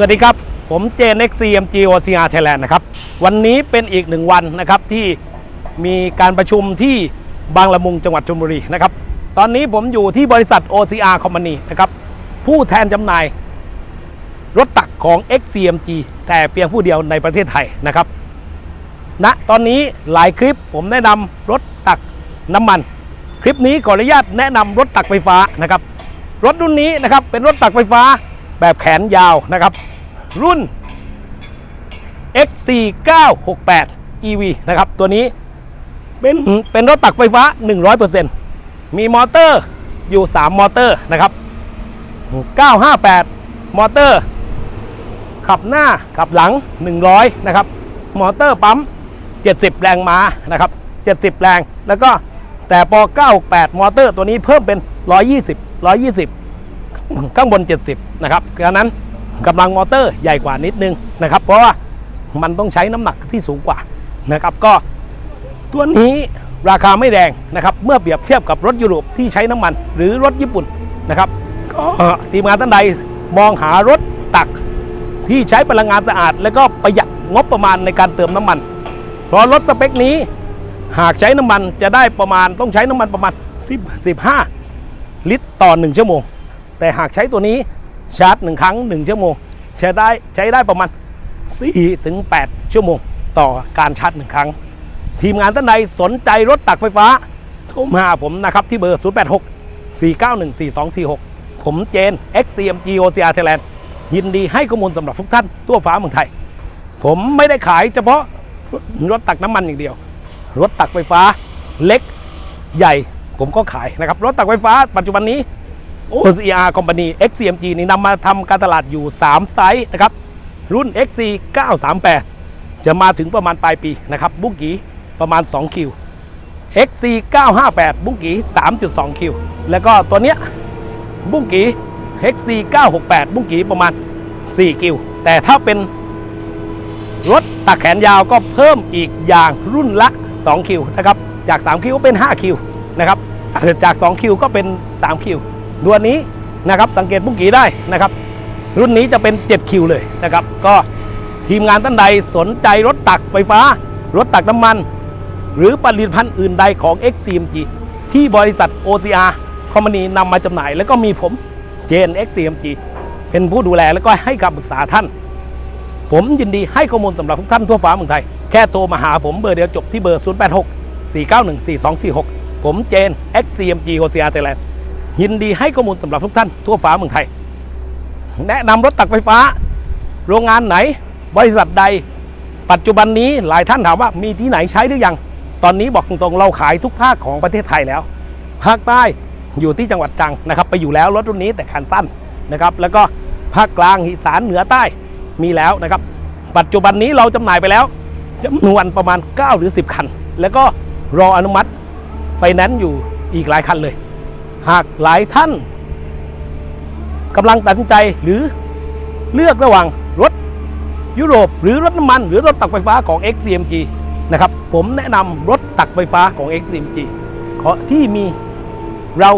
สวัสดีครับ ผมเจน XCMG OCR Thailand นะครับ วันนี้เป็นอีกหนึ่งวันนะครับที่มีการประชุมที่บางละมุงจังหวัดชลบุรีนะครับ ตอนนี้ผมอยู่ที่บริษัท OCR Company นะครับผู้แทนจำหน่ายรถตักของ XCMG แต่เพียงผู้เดียวในประเทศไทยนะครับณตอนนี้หลายคลิปผมแนะนำรถตักน้ำมัน คลิปนี้ขออนุญาตแนะนำรถตักไฟฟ้านะครับ รถรุ่นนี้นะครับเป็นรถตักไฟฟ้าแบบแขนยาวนะครับ รุ่น XC968 EV นะครับ ตัวนี้เป็นเป็นรถตักไฟฟ้า 100%มีมอเตอร์อยู่ 3 มอเตอร์นะครับ 958 มอเตอร์ ขับหน้า ขับหลัง 100 นะครับ มอเตอร์ปั๊ม 70 แรงม้านะครับ 70 แรง แล้วก็แต่ป968 มอเตอร์ตัวนี้เพิ่มเป็น 120 120 ข้างบน 70 นะครับดังนั้น กำลังมอเตอร์ใหญ่กว่านิดนึงนะครับ เพราะว่ามันต้องใช้น้ำหนักที่สูงกว่านะครับ ก็ตัวนี้ราคาไม่แรงนะครับ เมื่อเปรียบเทียบกับรถยุโรปที่ใช้น้ำมัน หรือรถญี่ปุ่นนะครับก็ทีมงานท่านใดมองหารถตักที่ใช้พลังงานสะอาด และก็ประหยัดงบประมาณในการเติมน้ำมัน เพราะรถสเปคนี้หากใช้น้ำมันจะได้ประมาณต้องใช้น้ำมันประมาณ10 15 ลิตรต่อ 1 ชั่วโมง แต่หากใช้ตัวนี้ ชาร์จ1ครั้ง1ชั่วโมงใช้ได้ใช้ได้ประมาณ4ถึง8ชั่วโมงต่อการชาร์จ1ครั้ง ทีมงานท่านใดสนใจรถตักไฟฟ้าโทรมาหาผมนะครับ ที่เบอร์ 086 491 4246 ผมเจน XCMG OCR Thailand ยินดีให้ข้อมูลสำหรับทุกท่านทั่วฟ้าเมืองไทย ผมไม่ได้ขายเฉพาะรถตักน้ำมันอย่างเดียว รถตักไฟฟ้าเล็กใหญ่ผมก็ขายนะครับ รถตักไฟฟ้าปัจจุบันนี้ OCR Company XCMG นี่นำมาทำการตลาดอยู่ 3 ไซส์นะครับ รุ่น XC 938 จะมาถึงประมาณปลายปีนะครับ บุ้งกีประมาณ 2 คิว XC 958 บุ้งกี3.2 คิว แล้วก็ตัวเนี้ยบุ้งกี XC 968 บุ้งกีประมาณ4กิว แต่ถ้าเป็นรถตักแขนยาวก็เพิ่มอีกอย่างรุ่นละ 2 คิวนะครับ จาก 3 คิวก็เป็น 5 คิวนะครับ จาก 2 คิวก็เป็น 3 คิว ตัวนี้นะครับสังเกตบุ้งกี้ได้นะครับ รุ่นนี้จะเป็น 7 คิวเลยนะครับ ก็ทีมงานท่านใดสนใจรถตักไฟฟ้า รถตักน้ำมัน หรือผลิตภัณฑ์อื่นใดของ XCMG ที่บริษัท OCR คอมมานีนำมาจำหน่าย แล้วก็มีผมเจน XCMG เป็นผู้ดูแลแล้วก็ให้คำปรึกษาท่าน ผมยินดีให้ข้อมูลสำหรับทุกท่านทั่วฟ้าเมืองไทย แค่โทรมาหาผมเบอร์เดียวจบที่เบอร์ 086 491 4246 ผมเจน XCMG OCR Thailand ยินดีให้ข้อมูลสำหรับทุกท่านทั่วฟ้าเมืองไทย แนะนำรถตักไฟฟ้า โรงงานไหน บริษัทใด ปัจจุบันนี้หลายท่านถามว่ามีที่ไหนใช้หรือยัง ตอนนี้บอกตรงๆเราขายทุกภาคของประเทศไทยแล้ว ภาคใต้อยู่ที่จังหวัดตรังนะครับ ไปอยู่แล้วรถรุ่นนี้แต่คันสั้นนะครับ แล้วก็ภาคกลางอีสานเหนือใต้มีแล้วนะครับ ปัจจุบันนี้เราจำหน่ายไปแล้วจำนวนประมาณ 9 หรือ 10 คัน แล้วก็รออนุมัติไฟแนนซ์อยู่อีกหลายคันเลย หากหลายท่านกำลังตัดสินใจหรือเลือกระหว่างรถยุโรปหรือรถน้ำมัน หรือรถตักไฟฟ้าของ XCMG นะครับ ผมแนะนำรถตักไฟฟ้าของ XCMG ขอที่มีเรา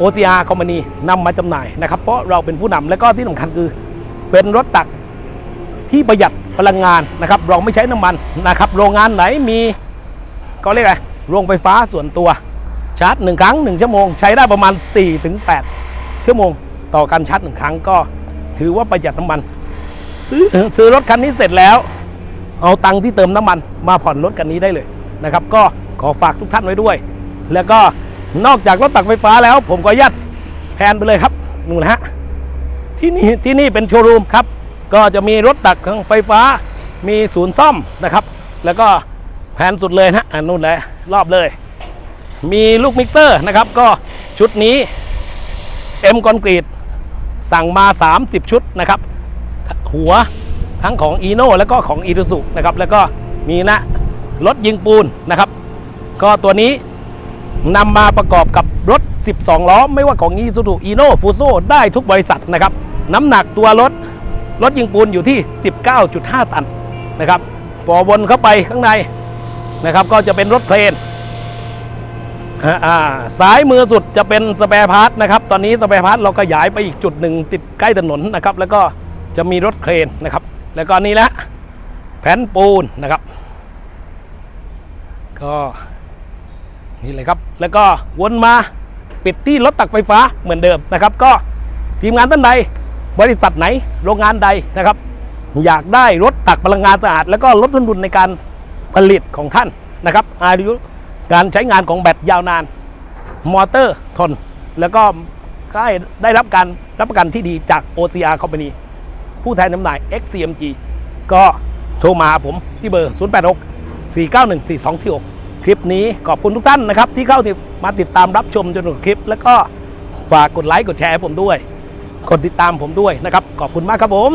OCR Company นำมาจำหน่ายนะครับ เพราะเราเป็นผู้นำและก็ที่สำคัญคือ เป็นรถตักที่ประหยัดพลังงานนะครับ เราไม่ใช้น้ำมันนะครับ โรงงานไหนมีก็เรียกอะไรโรงไฟฟ้าส่วนตัว ชาร์จหนึ่งครั้งหนึ่งชั่วโมง ใช้ได้ประมาณ 4-8 ชั่วโมง ต่อการชาร์จหนึ่งครั้งก็ถือว่าประหยัดน้ำมัน ซื้อซื้อรถคันนี้เสร็จแล้ว เอาตังค์ที่เติมน้ำมันมาผ่อนรถคันนี้ได้เลยนะครับ ก็ขอฝากทุกท่านไว้ด้วย แล้วก็นอกจากรถตักไฟฟ้าแล้ว ผมก็ยัดแพนไปเลยครับนู่นนะฮะที่นี่ที่นี่เป็นโชว์รูมครับ ก็จะมีรถตักเครื่องไฟฟ้า มีศูนย์ซ่อมนะครับ แล้วก็แผนสุดเลยนะฮะอันนู่นเลยรอบเลย มีลูกมิกเตอร์นะครับ ก็ชุดนี้ M คอนกรีตสั่งมา 30 ชุดนะครับ หัวทั้งของ e n o แล้วก็ของ i ี u z u นะครับ แล้วก็มีนะรถยิงปูนนะครับ ก็ตัวนี้นำมาประกอบกับรถ 12 ล้อ ไม่ว่าของ i s u z u e n o f u s o ได้ทุกบริษัทนะครับ น้ำหนักตัวรถ รถยิงปูนอยู่ที่ 19.5 ตันนะครับพอวนเข้าไปข้างในนะครับ ก็จะเป็นรถเพลน อ่าซ้ายมือสุดจะเป็นสเปรพาร์ทนะครับ ตอนนี้สเปรพาร์ทเราขยายไปอีกจุดหนึ่งติดใกล้ถนนนะครับ แล้วก็จะมีรถเครนนะครับ แล้วก็นี่แหละแผ่นปูนนะครับ ก็นี่เลยครับ แล้วก็วนมาปิดที่รถตักไฟฟ้าเหมือนเดิมนะครับ ก็ทีมงานท่านใด บริษัทไหนโรงงานใดนะครับ อยากได้รถตักพลังงานสะอาด แล้วก็ลดต้นทุนในการผลิตของท่านนะครับอายุ การใช้งานของแบตยาวนาน มอเตอร์ทน แล้วก็ได้ได้รับการรับประกันที่ดีจาก OCR Company ผู้แทนจำหน่าย XCMG ก็โทรมาผมที่เบอร์ 086 491 4246คลิปนี้ขอบคุณทุกท่านนะครับ ที่เข้ามาติดตามรับชมจนถึงคลิป แล้วก็ฝากกดไลค์กดแชร์ผมด้วย กดติดตามผมด้วยนะครับ ขอบคุณมากครับผม